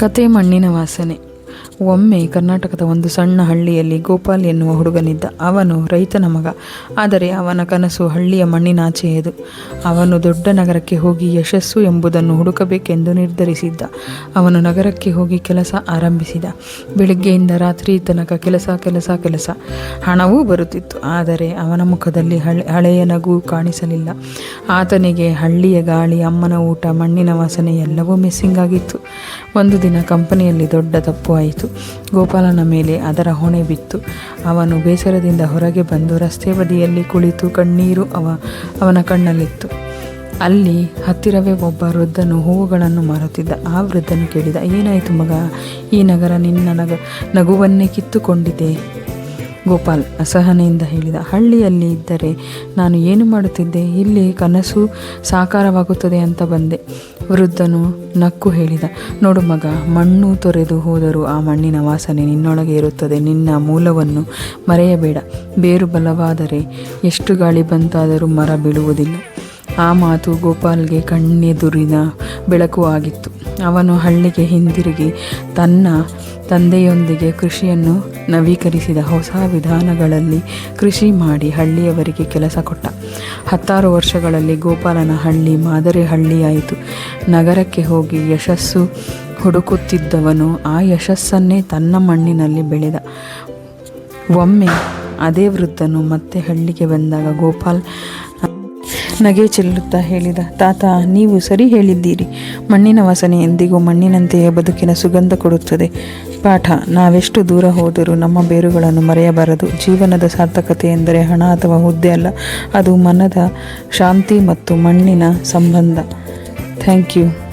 ಕತೆ ಮಣ್ಣಿನ ವಾಸನೆ. ಒಮ್ಮೆ ಕರ್ನಾಟಕದ ಒಂದು ಸಣ್ಣ ಹಳ್ಳಿಯಲ್ಲಿ ಗೋಪಾಲ್ ಎನ್ನುವ ಹುಡುಗನಿದ್ದ ಅವನು ರೈತನ ಮಗ. ಆದರೆ ಅವನ ಕನಸು ಹಳ್ಳಿಯ ಮಣ್ಣಿನಾಚೆಯದು ಅವನು ದೊಡ್ಡ ನಗರಕ್ಕೆ ಹೋಗಿ ಯಶಸ್ಸು ಎಂಬುದನ್ನು ಹುಡುಕಬೇಕೆಂದು ನಿರ್ಧರಿಸಿದ್ದ. ಅವನು ನಗರಕ್ಕೆ ಹೋಗಿ ಕೆಲಸ ಆರಂಭಿಸಿದ. ಬೆಳಿಗ್ಗೆಯಿಂದ ರಾತ್ರಿ ತನಕ ಕೆಲಸ ಕೆಲಸ ಕೆಲಸ. ಹಣವೂ ಬರುತ್ತಿತ್ತು. ಆದರೆ ಅವನ ಮುಖದಲ್ಲಿ ಹಳೆ, ಹಳೆಯ ನಗು ಕಾಣಿಸಲಿಲ್ಲ. ಆತನಿಗೆ ಹಳ್ಳಿಯ ಗಾಳಿ, ಅಮ್ಮನ ಊಟ, ಮಣ್ಣಿನ ವಾಸನೆ ಎಲ್ಲವೂ ಮಿಸ್ಸಿಂಗ್ ಆಗಿತ್ತು. ಒಂದು ದಿನ ಕಂಪನಿಯಲ್ಲಿ ದೊಡ್ಡ ತಪ್ಪು ಆಯಿತು. ಗೋಪಾಲನ ಮೇಲೆ ಅದರ ಹೊಣೆ ಬಿತ್ತು. ಅವನು ಬೇಸರದಿಂದ ಹೊರಗೆ ಬಂದು ರಸ್ತೆ ಬದಿಯಲ್ಲಿ ಕುಳಿತು ಕಣ್ಣೀರು ಅವ, ಅವನ ಕಣ್ಣಲ್ಲಿತ್ತು. ಅಲ್ಲಿ ಹತ್ತಿರವೇ ಒಬ್ಬ ವೃದ್ಧನು ಹೂವುಗಳನ್ನು ಮಾರುತ್ತಿದ್ದ. ಆ ವೃದ್ಧನು ಕೇಳಿದ, ಏನಾಯಿತು ಮಗ? ಈ ನಗರ ನಿನ್ನ ನಗ, ನಗುವನ್ನೇ ಕಿತ್ತುಕೊಂಡಿದೆ. ಗೋಪಾಲ್, ಅಸಹನೆಯಿಂದ ಹೇಳಿದ, ಹಳ್ಳಿಯಲ್ಲಿ ಇದ್ದರೆ ನಾನು ಏನು ಮಾಡುತ್ತಿದ್ದೆ? ಇಲ್ಲಿ ಕನಸು ಸಾಕಾರವಾಗುತ್ತದೆ ಅಂತ ಬಂದೆ. ವೃದ್ಧನು ನಕ್ಕು ಹೇಳಿದ, ನೋಡು ಮಗ, ಮಣ್ಣು ತೊರೆದು ಹೋದರೂ ಆ ಮಣ್ಣಿನ ವಾಸನೆ ನಿನ್ನೊಳಗೆ ಇರುತ್ತದೆ. ನಿನ್ನ ಮೂಲವನ್ನು ಮರೆಯಬೇಡ. ಬೇರು ಬಲವಾದರೆ ಎಷ್ಟು ಗಾಳಿ ಬಂತಾದರೂ ಮರ ಬೀಳುವುದಿಲ್ಲ. ಆ ಮಾತು ಗೋಪಾಲ್ಗೆ ಕಣ್ಣೆದುರಿನ ಬೆಳಕು ಆಗಿತ್ತು. ಅವನು ಹಳ್ಳಿಗೆ ಹಿಂದಿರುಗಿ ತನ್ನ ತಂದೆಯೊಂದಿಗೆ ಕೃಷಿಯನ್ನು ನವೀಕರಿಸಿದ ಹೊಸ ವಿಧಾನಗಳಲ್ಲಿ ಕೃಷಿ ಮಾಡಿ ಹಳ್ಳಿಯವರಿಗೆ ಕೆಲಸ ಕೊಟ್ಟ. ಹತ್ತಾರು ವರ್ಷಗಳಲ್ಲಿ ಗೋಪಾಲನ ಹಳ್ಳಿ ಮಾದರಿ ಹಳ್ಳಿಯಾಯಿತು ನಗರಕ್ಕೆ ಹೋಗಿ ಯಶಸ್ಸು ಹುಡುಕುತ್ತಿದ್ದವನು ಆ ಯಶಸ್ಸನ್ನೇ ತನ್ನ ಮಣ್ಣಿನಲ್ಲಿ ಬೆಳೆದ. ಒಮ್ಮೆ ಅದೇ ವೃದ್ಧನು ಮತ್ತೆ ಹಳ್ಳಿಗೆ ಬಂದಾಗ ಗೋಪಾಲ್ ನಗೆ ಚೆಲ್ಲುತ್ತಾ ಹೇಳಿದ, ತಾತ, ನೀವು ಸರಿ ಹೇಳಿದ್ದೀರಿ. ಮಣ್ಣಿನ ವಾಸನೆ ಎಂದಿಗೂ ಮಣ್ಣಿನಂತೆಯೇ ಬದುಕಿನ ಸುಗಂಧ ಕೊಡುತ್ತದೆ. ಪಾಠ, ನಾವೆಷ್ಟು ದೂರ ಹೋದರೂ ನಮ್ಮ ಬೇರುಗಳನ್ನು ಮರೆಯಬಾರದು. ಜೀವನದ ಸಾರ್ಥಕತೆ ಎಂದರೆ ಹಣ ಅಥವಾ ಹುದ್ದೆ ಅಲ್ಲ. ಅದು ಮನದ ಶಾಂತಿ ಮತ್ತು ಮಣ್ಣಿನ ಸಂಬಂಧ. Thank you.